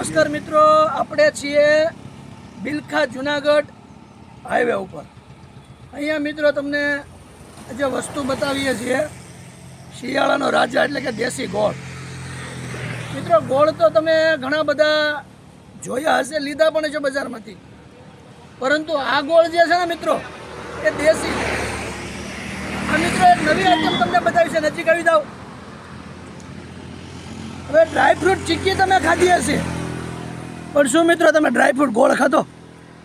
નમસ્કાર મિત્રો, આપણે છીએ બિલખા જુનાગઢ હાઈવે ઉપર. અહીંયા મિત્રો તમને જે વસ્તુ બતાવીએ છીએ, શિયાળાનો રાજા એટલે કે દેશી ગોળ. મિત્રો, ગોળ તો તમે ઘણા બધા જોયા હશે, લીધા પણ છે બજારમાંથી. પરંતુ આ ગોળ જે છે ને મિત્રો, એ દેશી આ મિત્રો એક નવી આઈટમ તમને બતાવી છે, નજીક આવી જાઓ. હવે ડ્રાયફ્રૂટ ચીક્કી તમે ખાધી હશે. પણ શું મિત્રો તમે ડ્રાયફ્રૂટ ગોળ ખાધો?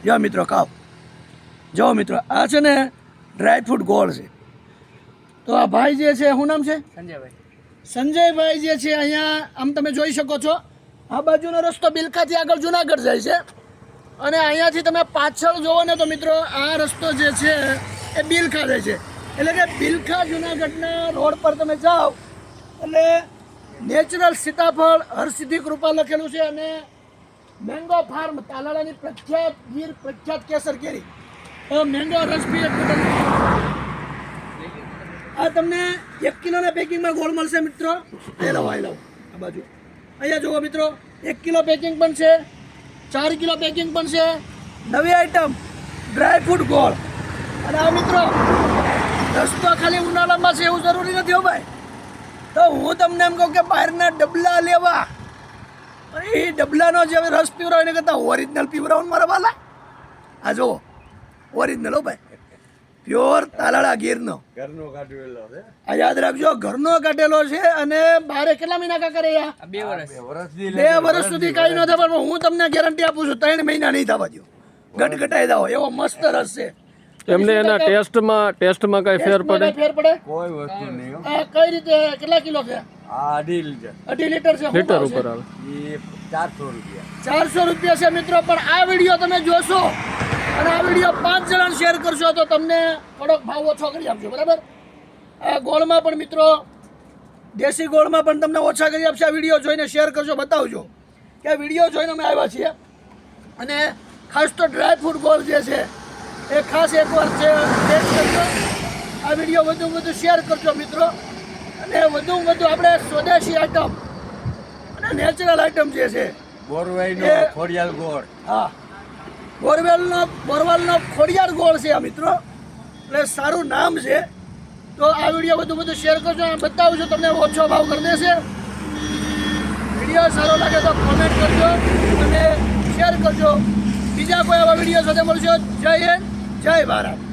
જો મિત્રો ખાઓ. જો મિત્રો આ છે ને ડ્રાયફ્રૂટ ગોળ છે. તો આ ભાઈ જે છે શું નામ છે? સંજયભાઈ. સંજયભાઈ જે છે અહીંયા આમ તમે જોઈ શકો છો આ બાજુનો રસ્તો બિલખાથી આગળ જુનાગઢ જાય છે. અને અહીંયાથી તમે પાછળ જોવો ને તો મિત્રો આ રસ્તો જે છે એ બિલખા જાય છે. એટલે કે બિલખા જુનાગઢના રોડ પર તમે જાઓ એટલે નેચરલ સીતાફળ હરસિદ્ધિ કૃપા લખેલું છે અને મેંગો ફાર્મ તાલાળાની પ્રખ્યાત ગીર, પ્રખ્યાત કેસર કેરી. તો મેંગો રસ બી આ તમને એક કિલોના પેકિંગમાં ગોળ મળશે મિત્રો. એ લાવો આ લઉં, આ બાજુ. અહીંયા જુઓ મિત્રો, એક કિલો પેકિંગ પણ છે ચાર કિલો પેકિંગ પણ છે નવી આઈટમ ડ્રાયફ્રૂટ ગોળ. અને આ મિત્રો, રસ્તો ખાલી ઉનાળામાં છે, એવું જરૂરી નથી હો ભાઈ. તો હું તમને એમ કહું કે બહારના ડબલા લેવા. અને એ ડબલાનો જે હવે રસ પીવરાવ એને કરતાં ઓરિજિનલ પીવડાવો ને મારા વાલા. આ જુઓ ઓરિજિનલ હો ભાઈ. પ્યોર તાલાળા ગીરનો. ઘરનો કાઢેલો છે. આ યાદ રાખજો ઘરનો કાઢેલો છે અને બારે કેટલા મહિના કા કરે યા આ બે વર્ષ બે વર્ષ સુધી કઈ ન થાય પણ હું તમને ગેરંટી આપું છું ત્રણ મહિના નહીં થવા દો ગટગટાઈ દાવો એવો મસ્ત રસ છે. એમને એના ટેસ્ટમાં ટેસ્ટમાં કઈ ફેર પડે? ફેર પડે? કોઈ વસ્તુ નહીં આ કઈ રીતે કેટલા કિલો છે? આ અઢી લીટર. અઢી લીટર છે લીટર ઉપર આવે. ચારસો રૂપિયા. ચારસો રૂપિયા છે મિત્રો પણ આ વીડિયો તમે જોશો અને આ વીડિયો પાંચ જણા શેર કરશો તો તમને થોડોક ભાવ ઓછો કરી આપજો બરાબર? આ ગોળમાં પણ મિત્રો દેશી ગોળમાં પણ તમને ઓછા કરી આપશે. આ વીડિયો જોઈને શેર કરશો બતાવજો કે આ વીડિયો જોઈને અમે આવ્યા છીએ. અને ખાસ તો ડ્રાયફ્રૂટ ગોળ જે છે એ ખાસ એકવાર છે ટેસ્ટ કરજો. આ વીડિયો વધુ વધુ શેર કરજો મિત્રો. અને વધુ વધુ આપણે સ્વદેશી આઈટમ અને નેચરલ આઈટમ જે છે બોરવેલનો ખોડિયાર ગોળ. હા. બોરવેલનો બોરવેલનો ખોડિયાર ગોળ છે આ મિત્રો. એટલે સારું નામ છે. તો આ વીડિયો બધું બધું શેર કરજો. અને બતાવું છું તમને ઓછો ભાવ કરી દેશે. વીડિયો સારો લાગે તો કોમેન્ટ કરજો અને શેર કરજો. બીજા કોઈ આવા વીડિયો સાથે મળશો. જય હિન્દ. જય ભારત.